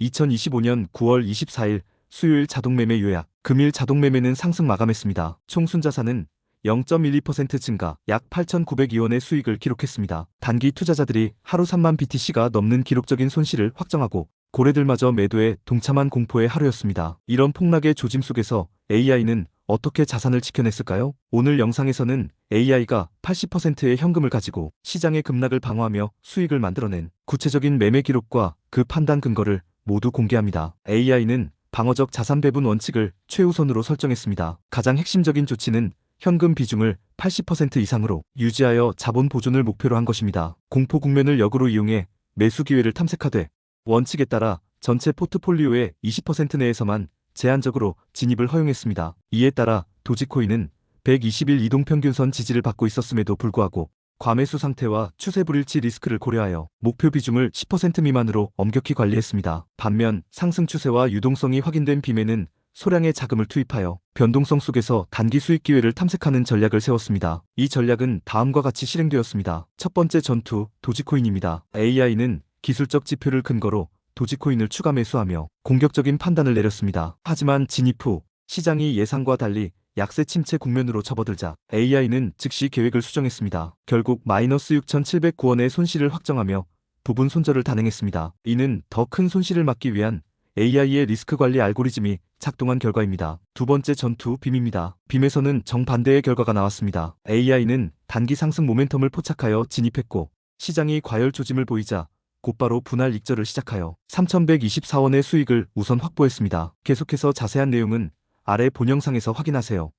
2025년 9월 24일 수요일 자동매매 요약, 금일 자동매매는 상승 마감했습니다. 총 순자산은 0.12% 증가, 약 8,902원의 수익을 기록했습니다. 단기 투자자들이 하루 3만 BTC가 넘는 기록적인 손실을 확정하고 고래들마저 매도에 동참한 공포의 하루였습니다. 이런 폭락의 조짐 속에서 AI는 어떻게 자산을 지켜냈을까요? 오늘 영상에서는 AI가 80%의 현금을 가지고 시장의 급락을 방어하며 수익을 만들어낸 구체적인 매매 기록과 그 판단 근거를 모두 공개합니다. AI는 방어적 자산 배분 원칙을 최우선으로 설정했습니다. 가장 핵심적인 조치는 현금 비중을 80% 이상으로 유지하여 자본 보존을 목표로 한 것입니다. 공포 국면을 역으로 이용해 매수 기회를 탐색하되 원칙에 따라 전체 포트폴리오의 20% 내에서만 제한적으로 진입을 허용했습니다. 이에 따라 도지코인은 120일 이동평균선 지지를 받고 있었음에도 불구하고 과매수 상태와 추세 불일치 리스크를 고려하여 목표 비중을 10% 미만으로 엄격히 관리했습니다. 반면 상승 추세와 유동성이 확인된 빔에는 소량의 자금을 투입하여 변동성 속에서 단기 수익 기회를 탐색하는 전략을 세웠습니다. 이 전략은 다음과 같이 실행되었습니다. 첫 번째 전투, 도지코인입니다. AI는 기술적 지표를 근거로 도지코인을 추가 매수하며 공격적인 판단을 내렸습니다. 하지만 진입 후 시장이 예상과 달리 약세 침체 국면으로 접어들자 AI는 즉시 계획을 수정했습니다. 결국 마이너스 6,709원의 손실을 확정하며 부분 손절을 단행했습니다. 이는 더 큰 손실을 막기 위한 AI의 리스크 관리 알고리즘이 작동한 결과입니다. 두 번째 전투 빔입니다. 빔에서는 정반대의 결과가 나왔습니다. AI는 단기 상승 모멘텀을 포착하여 진입했고 시장이 과열 조짐을 보이자 곧바로 분할 익절을 시작하여 3,124원의 수익을 우선 확보했습니다. 계속해서 자세한 내용은 아래 본 영상에서 확인하세요.